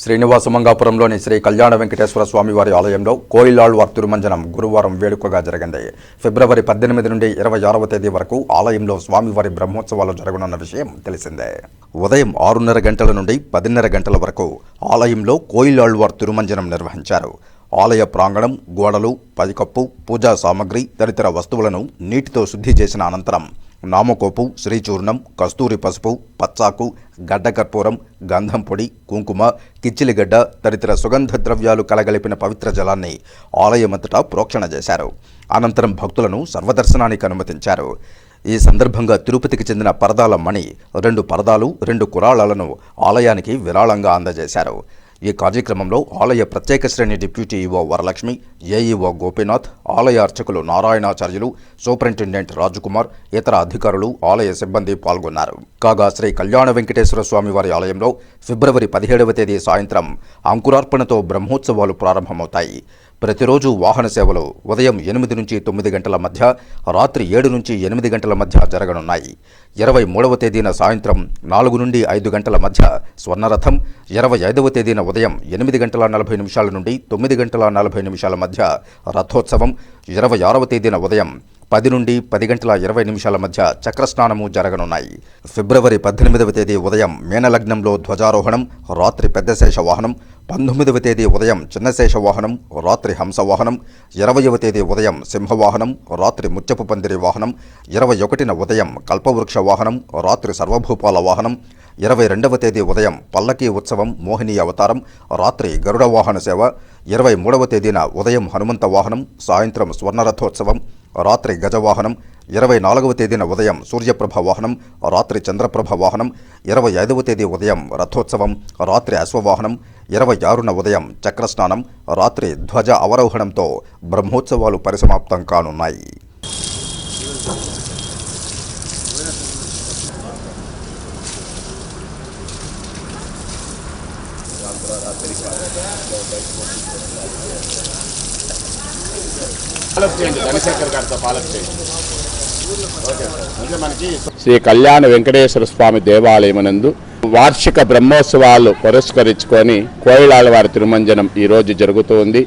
శ్రీనివాస మంగాపురంలోని శ్రీ కళ్యాణ వెంకటేశ్వర స్వామి వారి ఆలయంలో కోయిలాళ్వార్ తిరుమంజనం గురువారం వేడుకగా జరిగింది. ఫిబ్రవరి పద్దెనిమిది నుండి ఇరవై ఆరవ తేదీ వరకు ఆలయంలో స్వామివారి బ్రహ్మోత్సవాలు జరగనున్న విషయం తెలిసిందే. ఉదయం ఆరున్నర గంటల నుండి పదిన్నర గంటల వరకు ఆలయంలో కోయిలాళ్వార్ తిరుమంజనం నిర్వహించారు. ఆలయ ప్రాంగణం గోడలు పదికప్పు పూజా సామగ్రి తదితర వస్తువులను నీటితో శుద్ధి చేసిన అనంతరం నామకోపు శ్రీచూర్ణం కస్తూరి పసుపు పచ్చాకు గడ్డకర్పూరం గంధం పొడి కుంకుమ కిచ్చిలిగడ్డ తదితర సుగంధ ద్రవ్యాలు కలగలిపిన పవిత్ర జలాన్ని ఆలయమంతటా ప్రోక్షణ చేశారు. అనంతరం భక్తులను సర్వదర్శనానికి అనుమతించారు. ఈ సందర్భంగా తిరుపతికి చెందిన పరదాల మణి రెండు పరదాలు రెండు కురాళాలను ఆలయానికి విరాళంగా అందజేశారు. ఈ కార్యక్రమంలో ఆలయ ప్రత్యేక శ్రేణి deputy EO Varalakshmi AEO Gopinath ఆలయ అర్చకులు నారాయణాచార్యులు సూపరింటెండెంట్ రాజుకుమార్ ఇతర అధికారులు ఆలయ సిబ్బంది పాల్గొన్నారు. కాగా శ్రీ కళ్యాణ వెంకటేశ్వర స్వామి వారి ఆలయంలో ఫిబ్రవరి పదిహేడవ తేదీ సాయంత్రం అంకురార్పణతో బ్రహ్మోత్సవాలు ప్రారంభమవుతాయి. ప్రతిరోజు వాహన సేవలు ఉదయం ఎనిమిది నుంచి తొమ్మిది గంటల మధ్య రాత్రి ఏడు నుంచి ఎనిమిది గంటల మధ్య జరగనున్నాయి. ఇరవై మూడవ తేదీన సాయంత్రం నాలుగు నుండి ఐదు గంటల మధ్య స్వర్ణరథం ఇరవై ఐదవ తేదీన ఉదయం ఎనిమిది గంటల నలభై నిమిషాల నుండి తొమ్మిది గంటల నలభై నిమిషాల మధ్య రథోత్సవం ఇరవై ఆరవ తేదీన ఉదయం పది నుండి పది గంటల ఇరవై నిమిషాల మధ్య చక్రస్నానము జరగనున్నాయి. ఫిబ్రవరి పద్దెనిమిదవ తేదీ ఉదయం మీనలగ్నంలో ధ్వజారోహణం రాత్రి పెద్దశేష వాహనం పంతొమ్మిదవ తేదీ ఉదయం చిన్నశేష వాహనం రాత్రి హంస వాహనం ఇరవయవ తేదీ ఉదయం సింహవాహనం రాత్రి ముత్యపు పందిరి వాహనం ఇరవై ఒకటిన ఉదయం కల్పవృక్ష వాహనం రాత్రి సర్వభూపాల వాహనం ఇరవై రెండవ తేదీ ఉదయం పల్లకీ ఉత్సవం మోహిని అవతారం రాత్రి గరుడ వాహన సేవ ఇరవై మూడవ తేదీన ఉదయం హనుమంత వాహనం సాయంత్రం స్వర్ణరథోత్సవం రాత్రి గజవాహనం ఇరవై నాలుగవ తేదీన ఉదయం సూర్యప్రభ వాహనం రాత్రి చంద్రప్రభ వాహనం ఇరవై ఐదవ తేదీ ఉదయం రథోత్సవం రాత్రి అశ్వవాహనం ఇరవై ఆరున ఉదయం చక్రస్నానం రాత్రి ధ్వజ అవరోహణంతో బ్రహ్మోత్సవాలు పరిసమాప్తం కానున్నాయి. చేయండి ధనశేఖర్ గారితో చేయండి శ్రీ కళ్యాణ వెంకటేశ్వర స్వామి దేవాలయమునందు వార్షిక బ్రహ్మోత్సవాలు పురస్కరించుకొని కోయిలాల వారి తిరుమంజనం ఈ రోజు జరుగుతూ ఉంది.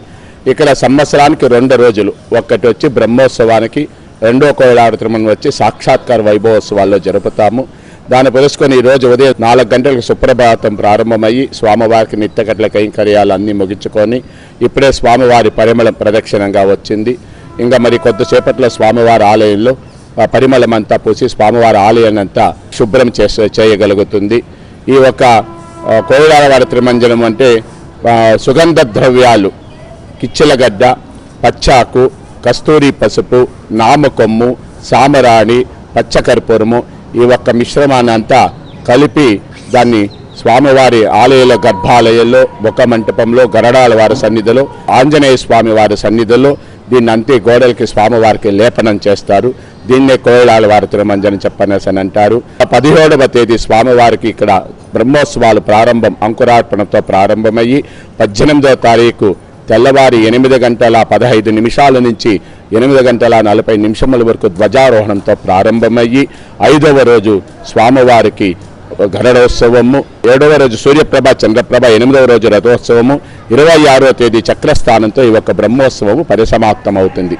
ఇక్కడ సంవత్సరానికి రెండు రోజులు. ఒక్కటి వచ్చి బ్రహ్మోత్సవానికి రెండో కోయిలాడ తిరుమల వచ్చి సాక్షాత్కార వైభవోత్సవాల్లో జరుపుతాము. దాన్ని పురస్కొని ఈరోజు రోజు ఉదయం నాలుగు గంటలకు సుప్రభాతం ప్రారంభమయ్యి స్వామివారికి నిత్యకట్ల కైంకర్యాలు అన్నీ ముగించుకొని ఇప్పుడే స్వామివారి పరిమళం ప్రదక్షిణంగా వచ్చింది. ఇంకా మరి కొద్దిసేపట్లో స్వామివారి ఆలయంలో పరిమళమంతా పూసి స్వామివారి ఆలయం అంతా శుభ్రం చేసే చేయగలుగుతుంది. ఈ యొక్క ఆ, త్రిమంజనం అంటే సుగంధ ద్రవ్యాలు కిచ్చిలగడ్డ పచ్చాకు కస్తూరి పసుపు నామకొమ్ము సామరాణి పచ్చకర్పూరము ఈ ఒక్క మిశ్రమాన్ని అంతా కలిపి దాన్ని స్వామివారి ఆలయాల గర్భాలయంలో ఒక మంటపంలో గరడాల వారి సన్నిధిలో ఆంజనేయ స్వామి వారి సన్నిధిలో దీన్ని అంతే గోడలకి స్వామివారికి లేపనం చేస్తారు. దీన్నే కోయలాల వారి తిరుమంజనం చెప్పనేసి అని అంటారు. పదిహేడవ తేదీ స్వామివారికి ఇక్కడ బ్రహ్మోత్సవాలు ప్రారంభం అంకురార్పణతో ప్రారంభమయ్యి పద్దెనిమిదవ తారీఖు తెల్లవారి ఎనిమిది గంటల పదహైదు నిమిషాల నుంచి ఎనిమిది గంటల నలభై నిమిషముల వరకు ధ్వజారోహణంతో ప్రారంభమయ్యి ఐదవ రోజు స్వామివారికి గరుడోత్సవము ఏడవ రోజు సూర్యప్రభ చంద్రప్రభ ఎనిమిదవ రోజు రథోత్సవము ఇరవై ఆరో తేదీ చక్రస్థానంతో ఈ యొక్క బ్రహ్మోత్సవము పరిసమాప్తమవుతుంది.